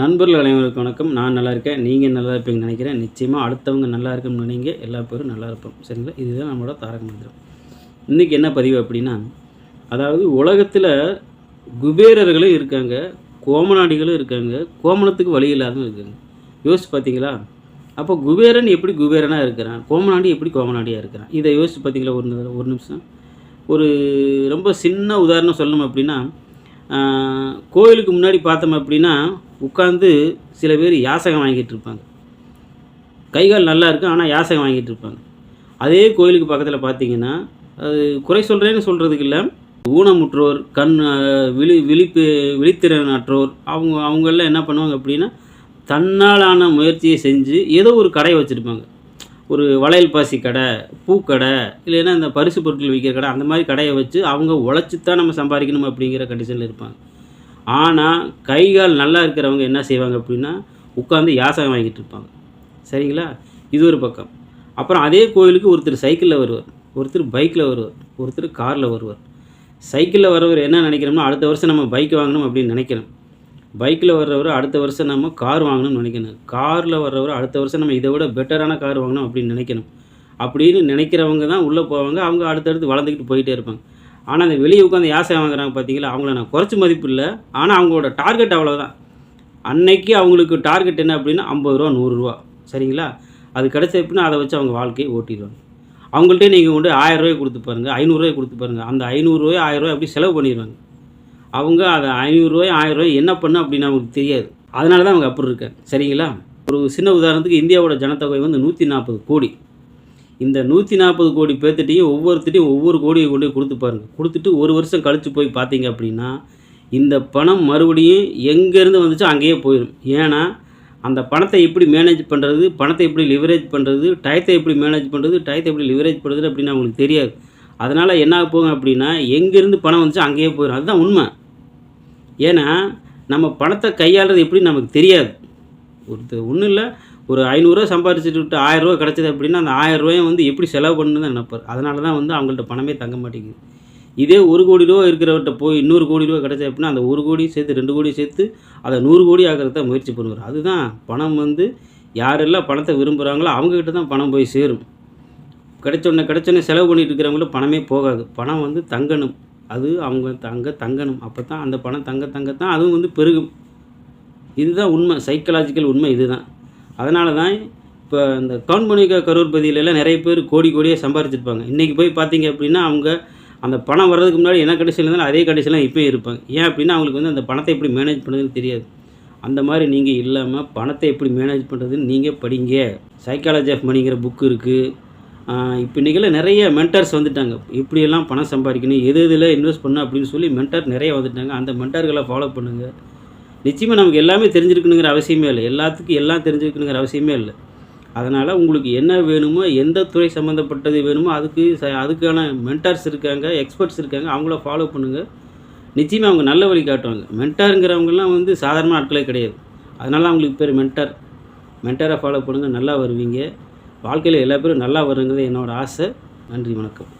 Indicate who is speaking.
Speaker 1: நண்பர்கள் அனைவருக்கு வணக்கம். நான் நல்லா இருக்கேன். நீங்கள் நல்லா இருப்பீங்கன்னு நினைக்கிறேன். நிச்சயமாக அடுத்தவங்க நல்லா இருக்கும்னு நினைங்க. எல்லா பேரும் நல்லா இருப்போம். சரிங்களா? இதுதான் நம்மளோட தாரக மந்திரம். இன்றைக்கி என்ன பதிவு அப்படின்னா அதாவது உலகத்தில் குபேரர்களும் இருக்காங்க கோமநாடிகளும் இருக்காங்க கோமணத்துக்கு வழி இல்லாதவங்க இருக்காங்க. யோசிச்சு பார்த்தீங்களா அப்போ குபேரன் எப்படி குபேரனாக இருக்கிறான்? கோமநாடி எப்படி கோமநாடியாக இருக்கிறான்? இதை யோசிச்சு பார்த்தீங்களா ஒரு நிமிஷம் ஒரு நிமிஷம். ஒரு ரொம்ப சின்ன உதாரணம் சொல்லணும் அப்படின்னா கோயிலுக்கு முன்னாடி பார்த்தோம் அப்படின்னா உட்காந்து சில பேர் யாசகம் வாங்கிட்டு இருப்பாங்க. கை கால் நல்லா இருக்கும் ஆனால் யாசகம் வாங்கிட்டு இருப்பாங்க. அதே கோயிலுக்கு பக்கத்தில் பார்த்தீங்கன்னா அது குறை சொல்கிறேன்னு சொல்கிறதுக்கு இல்லை. ஊனமுற்றோர் கண் விழி விழிப்பு விழித்திறனற்றோர் அவங்க அவங்கெல்லாம் என்ன பண்ணுவாங்க அப்படின்னா தன்னாலான முயற்சியை செஞ்சு ஏதோ ஒரு கடை வச்சுருப்பாங்க. ஒரு வளையல் பாசி கடை பூக்கடை இல்லைன்னா இந்த பரிசு பொருட்கள் விற்கிற கடை அந்த மாதிரி கடையை வச்சு அவங்க உழைச்சி தான் நம்ம சம்பாதிக்கணும் அப்படிங்கிற கண்டிஷனில் இருப்பாங்க. ஆனால் கை கால் நல்லா இருக்கிறவங்க என்ன செய்வாங்க அப்படின்னா உட்காந்து யாசகம் வாங்கிட்டு இருப்பாங்க. சரிங்களா? இது ஒரு பக்கம். அப்புறம் அதே கோயிலுக்கு ஒருத்தர் சைக்கிளில் வருவார். ஒருத்தர் பைக்கில் வருவார். ஒருத்தர் காரில் வருவார். சைக்கிளில் வரவர் என்ன நினைக்கிறோம்னா அடுத்த வருஷம் நம்ம பைக் வாங்கணும் அப்படின்னு நினைக்கிறோம் பைக்கில் வர்றவர் அடுத்த வருஷம் நம்ம கார் வாங்கணும்னு நினைக்கணும். காரில் வர்றவர் அடுத்த வருஷம் நம்ம இதை விட பெட்டரான கார் வாங்கணும் அப்படின்னு நினைக்கணும். அப்படின்னு நினைக்கிறவங்க தான் உள்ளே போவாங்க. அவங்க அடுத்தடுத்து வளர்ந்துக்கிட்டு போயிட்டே இருப்பாங்க. ஆனால் அந்த வெளியே உட்காந்து யாசை வாங்குறாங்க பார்த்தீங்களா? அவங்கள நான் குறைச்சி மதிப்பு இல்லை. ஆனால் அவங்களோட டார்கெட் அவ்வளோதான் அன்னைக்கு அவங்களுக்கு டார்கெட் என்ன அப்படின்னா ஐம்பது ரூபா நூறுரூவா சரிங்களா? அது கிடச்ச எப்படின்னா அதை வச்சு அவங்க வாழ்க்கையை ஓட்டிடுவாங்க. அவங்கள்ட்டே நீங்கள் கொண்டு ஆயிரம் ரூபாய் கொடுத்து பாருங்கள் ஐநூறுரூவாய் கொடுத்து பாருங்கள் அந்த ஐநூறுரூவாய் ஆயிரம் ரூபாய் அப்படி செலவு பண்ணிடுவாங்க. அவங்க அதை ஐநூறுரூவாய் ஆயிரரூவாய் என்ன பண்ண அப்படின்னு அவங்களுக்கு தெரியாது. அதனால தான் அவங்க அப்படி இருக்கேன் சரிங்களா? ஒரு சின்ன உதாரணத்துக்கு இந்தியாவோட ஜனத்தொகை வந்து நூற்றி நாற்பது கோடி. இந்த நூற்றி நாற்பது கோடி பேர்த்திட்டையும் ஒவ்வொருத்திட்டையும் ஒவ்வொரு கோடியை கொண்டு போய் கொடுத்து பாருங்கள் கொடுத்துட்டு ஒரு வருஷம் கழித்து போய் பார்த்தீங்க அப்படின்னா இந்த பணம் மறுபடியும் எங்கேருந்து வந்துச்சோ அங்கேயே போயிடும். ஏன்னா அந்த பணத்தை எப்படி மேனேஜ் பண்ணுறது பணத்தை எப்படி லிவரேஜ் பண்ணுறது டயத்தை எப்படி மேனேஜ் பண்ணுறது டயத்தை எப்படி லிவரேஜ் பண்ணுறது அப்படின்னு அவங்களுக்கு தெரியாது. அதனால் என்ன போகும் அப்படின்னா எங்கேருந்து பணம் வந்துச்சு அங்கேயே போயிடும். அதுதான் உண்மை. ஏன்னா நம்ம பணத்தை கையாளுறது எப்படி நமக்கு தெரியாது. ஒருத்தர் ஒன்றும் இல்லை. ஒரு ஐநூறுரூவா சம்பாரிச்சுட்டு விட்டு ஆயிரரூவா கிடச்சிது அப்படின்னா அந்த ஆயிரரூவாயை வந்து எப்படி செலவு பண்ணணும்னு தான் நினைப்பார். அதனால தான் வந்து அவங்கள்ட்ட பணமே தங்க மாட்டேங்குது. இதே ஒரு கோடி ரூபா இருக்கிறவர்கிட்ட போய் இன்னொரு கோடி ரூபா கிடச்சது அப்படின்னா அந்த ஒரு கோடி சேர்த்து ரெண்டு கோடி சேர்த்து அதை நூறு கோடி ஆகிறது தான் முயற்சி பண்ணுவார். அதுதான் பணம் வந்து யாரெல்லாம் பணத்தை விரும்புகிறாங்களோ அவங்கக்கிட்ட தான் பணம் போய் சேரும். கிடைச்சோடனே கிடைச்சோடனே செலவு பண்ணிட்டு இருக்கிறவங்களும் பணமே போகாது. பணம் வந்து தங்கணும். அது அவங்க தங்க தங்கணும். அப்போ தான் அந்த பணம் தங்க தங்க தான் அதுவும் வந்து பெருகும். இதுதான் உண்மை. சைக்கலாஜிக்கல் உண்மை இதுதான். அதனால தான் இப்போ இந்த கவுன்பனிகா கரூர் பகுதியிலலாம் நிறைய பேர் கோடி கோடியாக சம்பாரிச்சிருப்பாங்க. இன்றைக்கி போய் பார்த்தீங்க அப்படின்னா அவங்க அந்த பணம் வர்றதுக்கு முன்னாடி என்ன கண்டிஷனில் இருந்தாலும் அதே கண்டிஷனில் இப்போயும் இருப்பாங்க. ஏன் அப்படின்னா அவங்களுக்கு வந்து அந்த பணத்தை எப்படி மேனேஜ் பண்ணுறதுன்னு தெரியாது. அந்த மாதிரி நீங்கள் இல்லாமல் பணத்தை எப்படி மேனேஜ் பண்ணுறதுன்னு நீங்கள் படிங்க. சைக்காலஜி ஆஃப் மணிங்கிற புக்கு இருக்குது இப்போ நிகழ நிறைய மென்டர்ஸ் வந்துட்டாங்க. இப்படியெல்லாம் பணம் சம்பாதிக்கணும் எது இதில் இன்வெஸ்ட் பண்ண அப்படின்னு சொல்லி மென்டர் நிறைய வந்துட்டாங்க. அந்த மென்டர்களை ஃபாலோ பண்ணுங்கள் நிச்சயமாக நமக்கு எல்லாமே தெரிஞ்சிருக்கணுங்கிற அவசியமே இல்லை. எல்லாத்துக்கும் எல்லாம் தெரிஞ்சிருக்கணுங்கிற அவசியமே இல்லை. அதனால் உங்களுக்கு என்ன வேணுமோ எந்த துறை சம்மந்தப்பட்டது வேணுமோ அதுக்கு ச அதுக்கான மென்டார்ஸ் இருக்காங்க எக்ஸ்பர்ட்ஸ் இருக்காங்க அவங்கள ஃபாலோ பண்ணுங்கள் நிச்சயமாக அவங்க நல்ல வழி காட்டுவாங்க. மென்டாருங்கிறவங்கலாம் வந்து சாதாரண ஆட்களே கிடையாது. அதனால் அவங்களுக்கு பேர் மென்டார் மென்டாரை ஃபாலோ பண்ணுங்கள் நல்லா வருவீங்க. வாழ்க்கையில் எல்லா பேரும் நல்லா வருங்கிறது என்னோடய ஆசை. நன்றி வணக்கம்.